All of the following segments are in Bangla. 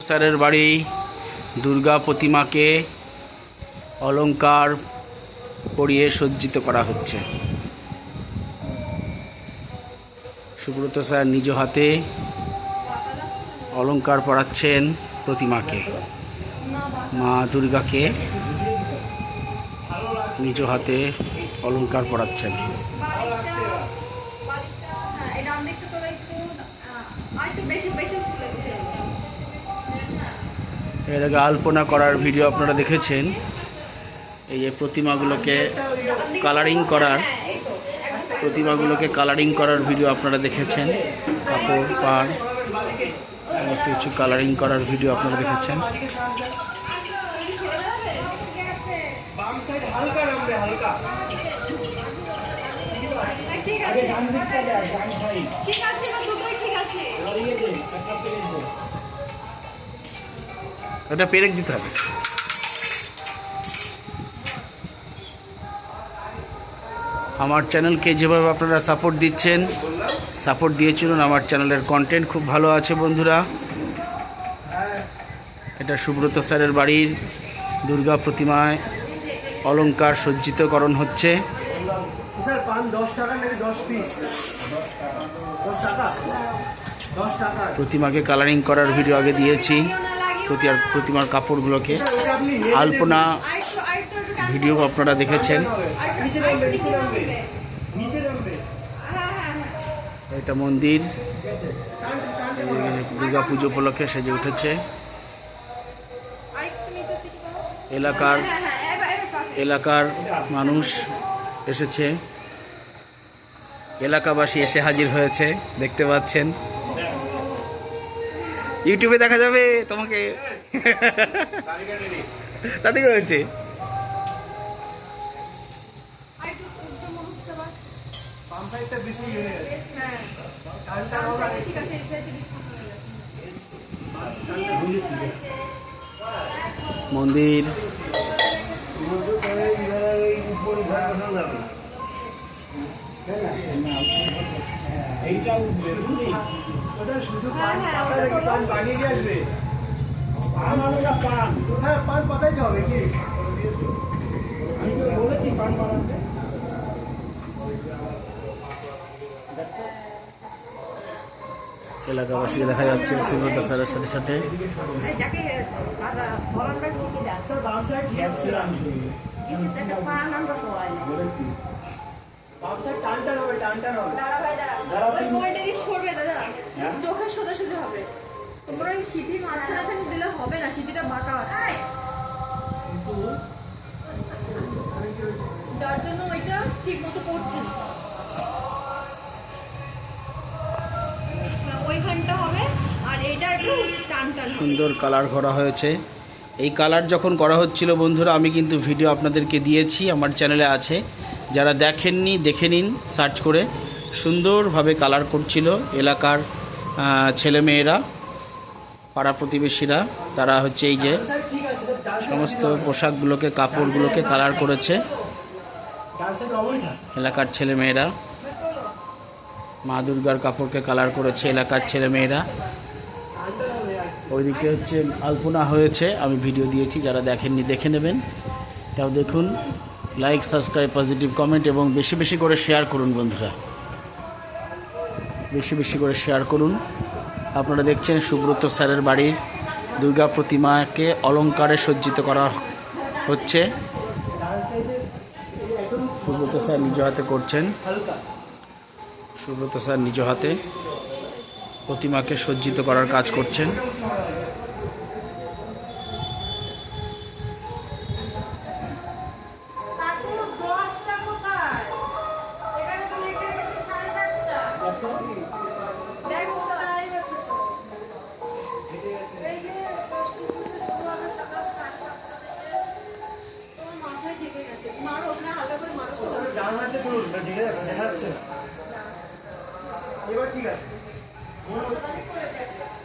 স্যারের বাড়ি, দুর্গা প্রতিমাকে অলংকার পরিয়ে সজ্জিত করা হচ্ছে। সুব্রত স্যার নিজ হাতে অলংকার পরাচ্ছেন প্রতিমাকে। মা দুর্গাকে নিজ হাতে অলংকার পরাচ্ছেন। বালিকটা বালিকটা হ্যাঁ এই ডান দিকটা তোরা একটু আহ, আর একটু বেশি বেশি তুলে দিতে হবে। এর আগে আলপনা করার ভিডিও আপনারা দেখেছেন। এই যে প্রতিমাগুলোকে কালারিং করার প্রতিমাগুলোকে কালারিং করার ভিডিও আপনারা দেখেছেন। কাপড় পাড় সমস্ত কিছু কালারিং করার ভিডিও আপনারা দেখেছেন। ঠিক আছে ঠিক আছে। এটা পেরেক দিতে হবে। আমার চ্যানেলকে যেভাবে আপনারা সাপোর্ট দিচ্ছেন সাপোর্ট দিয়ে চলুন আমার চ্যানেলের কন্টেন্ট খুব ভালো আছে বন্ধুরা। এটা সুব্রত স্যারের বাড়ির দুর্গা প্রতিমায় অলংকার সজ্জিতকরণ হচ্ছে। প্রতিমাকে কালারিং করার ভিডিও আগে দিয়েছি। লাগিও না লাগিও প্রতি আর প্রতিমার কাপড়গুলোকে আলপনা ভিডিও আপনারা দেখেছেন এটা মন্দির দুর্গা পুজো উপলক্ষে সেজে উঠেছে। এলাকার। এলাকার মানুষ এসেছে এলাকাবাসী এসে হাজির হয়েছে, দেখতে পাচ্ছেন ইউটিউবে দেখা যাবে তোমাকে তাতে কি হয়েছে। মন্দির এইটা পান হবে কি আমি তো বলেছি পান বানাতে এলাকাবাসীকে দেখা যাচ্ছে সুব্রত স্যারের সাথে সাথে। হবে টান টান হবে দাঁড়া ভাই দাঁড়া ওই গোলটা সরবে দাদা? সোজা হবে। তোমরা ওই সিঁথির মাঝখানে দিলে হবে না সিঁথিটা বাঁকা আছে। যার জন্য ওইটা ঠিক মতো পড়ছে না। ওইখানটা হবে আর এইটা একটু টান টান সুন্দর কালার করা হয়েছে। এই কালার যখন করা হচ্ছিল বন্ধুরা আমি কিন্তু ভিডিও আপনাদেরকে দিয়েছি আমার চ্যানেলে আছে। যারা দেখেননি দেখে নিন সার্চ করে। সুন্দরভাবে কালার করছিল এলাকার ছেলেমেয়েরা, পাড়া প্রতিবেশীরা, তারা হচ্ছে এই যে সমস্ত পোশাকগুলোকে, কাপড়গুলোকে কালার করেছে। এলাকার ছেলেমেয়েরা, মা দুর্গার কাপড়কে কালার করেছে এলাকার ছেলেমেয়েরা। ওইদিকে হচ্ছে আলপনা হয়েছে, আমি ভিডিও দিয়েছি, যারা দেখেননি দেখে নেবেন। তাও দেখুন লাইক সাবস্ক্রাইব পজিটিভ কমেন্ট এবং বেশি বেশি করে শেয়ার করুন বন্ধুরা। বেশি বেশি করে শেয়ার করুন। আপনারা দেখছেন সুব্রত স্যারের বাড়ির দুর্গা প্রতিমাকে অলঙ্কারে সজ্জিত করা হচ্ছে। সুব্রত স্যার নিজ হাতে করছেন। সুব্রত স্যার নিজ হাতে প্রতিমাকে সজ্জিত করার কাজ করছেন।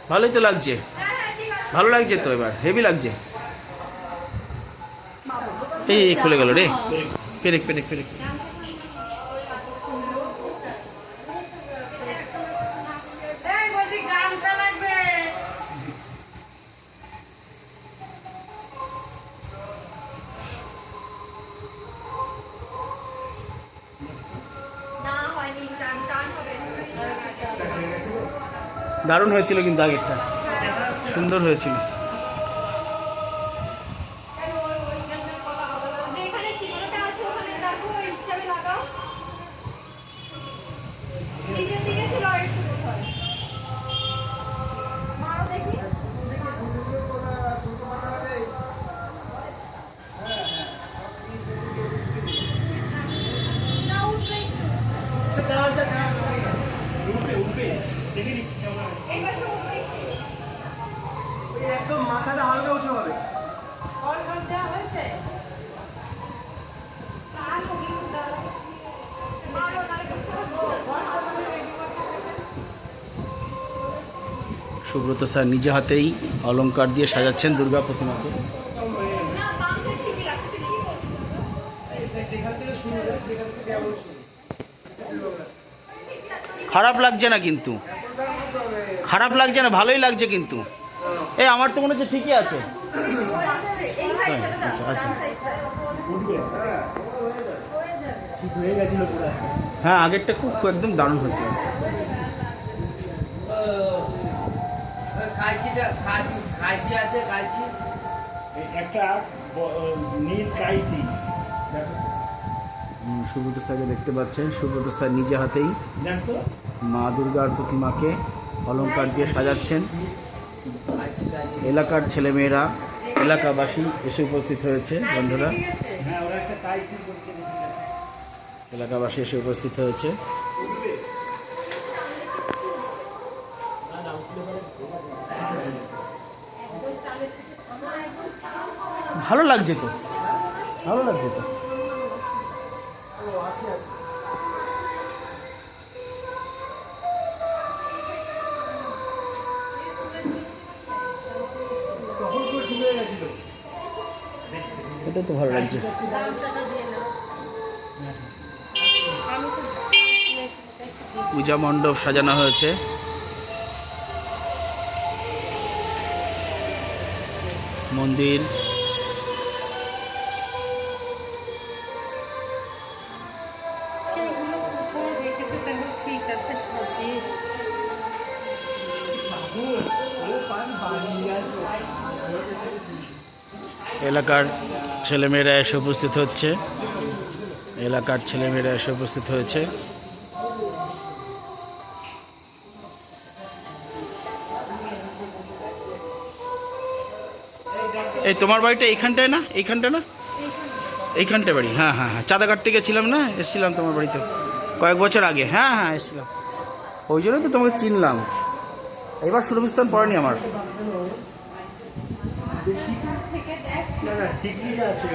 ভালোই তো লাগছে। ভালো লাগছে তো এবার, হেভি লাগছে। এই, খুলে গেল রে। পেরেক পেরেক পেরেক। দারুণ হয়েছিল কিন্তু আগেরটা। সুন্দর হয়েছিল। যেখানে চিহ্নটা একদম মাথাটা হালকা উঁচু হবে। সুব্রত স্যার নিজে হাতেই অলংকার দিয়ে সাজাচ্ছেন দুর্গা প্রতিমাকে। খারাপ লাগছে না কিন্তু। খারাপ লাগছে না ভালোই লাগছে কিন্তু। এই আমার তো মনে হচ্ছে ঠিকই আছে। আচ্ছা, আচ্ছা। হয়ে আগেরটা খুব খুব একদম দারুণ এই একটা ব- নীল কাইচি। সুব্রত স্যারকে দেখতে পাচ্ছেন। সুব্রত স্যার নিজে হাতেই মা দুর্গার প্রতিমাকে অলংকার দিয়ে সাজাচ্ছেন। এলাকার ছেলেমেয়েরা, এলাকাবাসী এসে উপস্থিত হয়েছে, বন্ধুরা। এলাকাবাসী এসে উপস্থিত হয়েছে। ভালো লাগছে তো? ভালো লাগছে তো? এটা তো ভালো লাগছে। পূজা মণ্ডপ সাজানো হয়েছে। মন্দির। এলাকার ছেলেমেয়েরা এসে উপস্থিত হচ্ছে। এলাকার ছেলেমেয়েরা এসে উপস্থিত হয়েছে। এই তোমার বাড়িটা এইখানটায় না? এইখানটা না? এইখানটায় বাড়ি। হ্যাঁ হ্যাঁ হ্যাঁ। চাঁদা কাটতে গেছিলাম না? এসেছিলাম তোমার বাড়িতে। কয়েক বছর আগে। হ্যাঁ হ্যাঁ এসেছিলাম। ওই জন্যই তো তোমাকে চিনলাম। এবার সুরবিস্তান পড়েনি আমার থেকে দেখ না না ঠিকই আছে